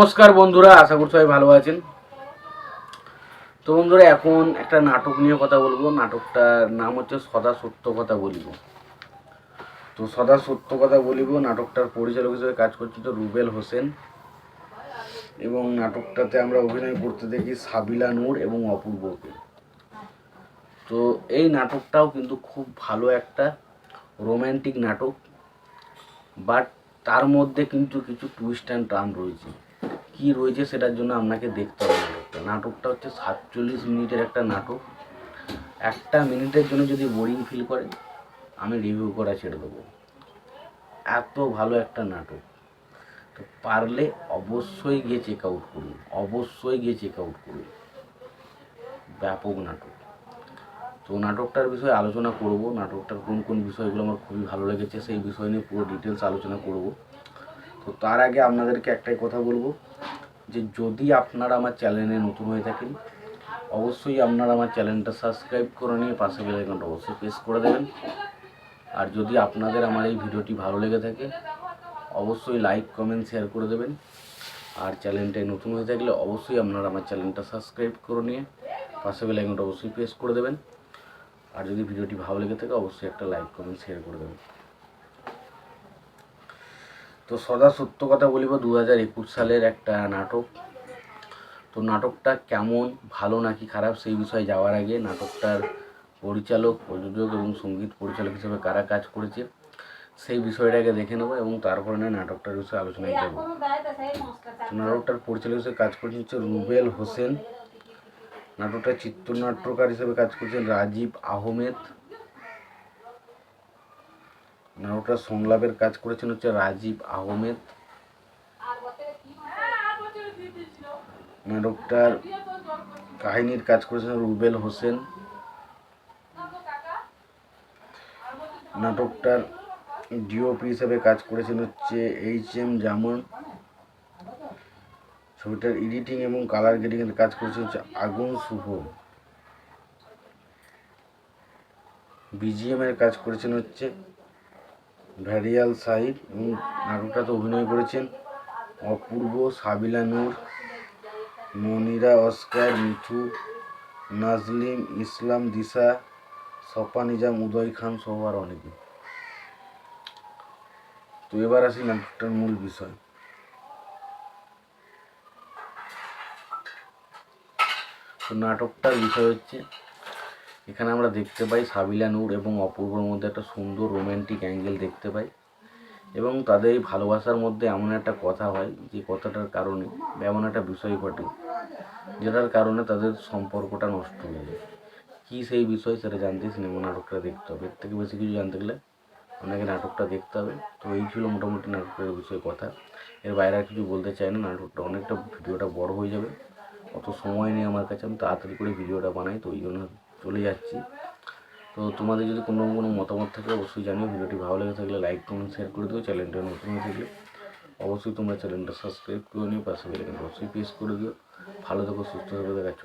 নমস্কার বন্ধুরা, আশা করছি সবাই ভালো আছেন। তো বন্ধুরা, এখন একটা নাটক নিয়ে কথা বলব। নাটকটার নাম হচ্ছে সদা সত্য কথা বলিব। তো সদা সত্য কথা বলিব, নাটকটার পরিচালক হিসেবে কাজ করছে তো রুবেল হোসেন। এবং নাটকটাতে আমরা অভিনয় করতে দেখি সাবিলা নূর এবং অপূর্বকে। তো এই নাটকটাও কিন্তু খুব ভালো একটা রোম্যান্টিক নাটক, বাট তার মধ্যে কিন্তু কিছু টুইস্ট অ্যান্ড টার্ন রয়েছে। কি রয়েছে সেটার জন্য আপনাকে দেখতে হবে নাটকটা। নাটকটা হচ্ছে সাতচল্লিশ মিনিটের একটা নাটক। একটা মিনিটের জন্য যদি বোরিং ফিল করে, আমি রিভিউ করা ছেড়ে দেবো। এত ভালো একটা নাটক। তো পারলে অবশ্যই গিয়ে চেক আউট করুন, অবশ্যই গিয়ে চেক আউট করুন। ব্যাপক নাটক। তো নাটকটার বিষয়ে আলোচনা করব। নাটকটার কোন কোন বিষয়গুলো আমার খুবই ভালো লেগেছে, সেই বিষয় নিয়ে পুরো ডিটেলস আলোচনা করব। তো তার আগে আপনাদেরকে একটাই কথা বলব যে যদি আপনারা আমার চ্যানেলে নতুন হয়ে থাকেন, অবশ্যই আপনারা আমার চ্যানেলটা সাবস্ক্রাইব করে নিয়ে পাশে বেল আইকনটা অবশ্যই প্রেস করে দেবেন। আর যদি আপনাদের আমার এই ভিডিওটি ভালো লেগে থাকে, অবশ্যই লাইক, কমেন্ট, শেয়ার করে দেবেন। আর চ্যানেলটায় নতুন হয়ে থাকলে অবশ্যই আপনারা আমার চ্যানেলটা সাবস্ক্রাইব করে নিয়ে পাশে বেল আইকনটা অবশ্যই প্রেস করে দেবেন। আর যদি ভিডিওটি ভালো লেগে থাকে, অবশ্যই একটা লাইক, কমেন্ট, শেয়ার করে দেবেন। তো সদা সত্য কথা বলিব দু হাজার একুশ সালের একটা নাটক। তো নাটকটা কেমন, ভালো নাকি খারাপ, সেই বিষয়ে যাওয়ার আগে নাটকটার পরিচালক, প্রযোজক এবং সংগীত পরিচালক হিসেবে কারা কাজ করেছে, সেই বিষয়টাকে দেখে নেব এবং তারপরে না নাটকটার বিষয়ে আলোচনায় যাব। নাটকটার পরিচালক হিসেবে কাজ করছেন হচ্ছে রুবেল হোসেন। নাটকটার চিত্রনাট্যকার হিসেবে কাজ করছেন রাজীব আহমেদ। নাটকটার সংলাপের কাজ করেছেন হচ্ছে রাজীব আহমেদ। নাটকটার কাহিনীর কাজ করেছেন রুবেল হোসেন। নাটকটার ডিওপি হিসেবে কাজ করেছেন হচ্ছে এইচ এম জামন। ছবিটার এডিটিং এবং কালার গ্রেডিং এর কাজ করেছে হচ্ছে আগুন শুভ। বিজিএম এর কাজ করেছেন হচ্ছে ভ্যারিয়াল সাহিব এবং নাটকটাতে অভিনয় করেছেন অপূর্ব, সাবিলা নূর, মনিরা অস্কার, মিঠু নাজলিম ইসলাম দিশা সপা নিজাম, উদয় খান সহ আর অনেকে। তো এবার আসি নাটকটার মূল বিষয়। তো নাটকটার বিষয় হচ্ছে এখানে আমরা দেখতে পাই সাবিলা নূর এবং অপূর্বর মধ্যে একটা সুন্দর রোম্যান্টিক অ্যাঙ্গেল দেখতে পাই। এবং তাদের এই ভালোবাসার মধ্যে এমন একটা কথা হয় যে কথাটার কারণে এমন একটা বিষয় ঘটে, যেটার কারণে তাদের সম্পর্কটা নষ্ট হয়ে যায়। কী সেই বিষয় সেটা জানতে সিনেমা নাটকটা দেখতে হবে। এর থেকে বেশি কিছু জানতে গেলে আপনাকে নাটকটা দেখতে হবে। তো এই ছিল মোটামুটি নাটকের বিষয়ে কথা। এর বাইরে আর কিছু বলতে চাই না, নাটকটা অনেকটা, ভিডিওটা বড় হয়ে যাবে। অত সময় নেই আমার কাছে, আমি তাড়াতাড়ি করে ভিডিওটা বানাই, তো ওই জন্য চলে যাচ্ছি। তো তোমাদের যদি কোনো কোনো মতামত থাকে, অবশ্যই জানিও। ভিডিওটি ভালো লেগে থাকলে লাইক কমেন্ট শেয়ার করে দিও। চ্যানেলটা নতুন হয়ে থাকলে অবশ্যই তোমরা চ্যানেলটা সাবস্ক্রাইব করে নিও। পাশে বেলাইকন অবশ্যই প্রেস করে দিও। ভালো থেকো, সুস্থ থাকো দেখাচ্ছ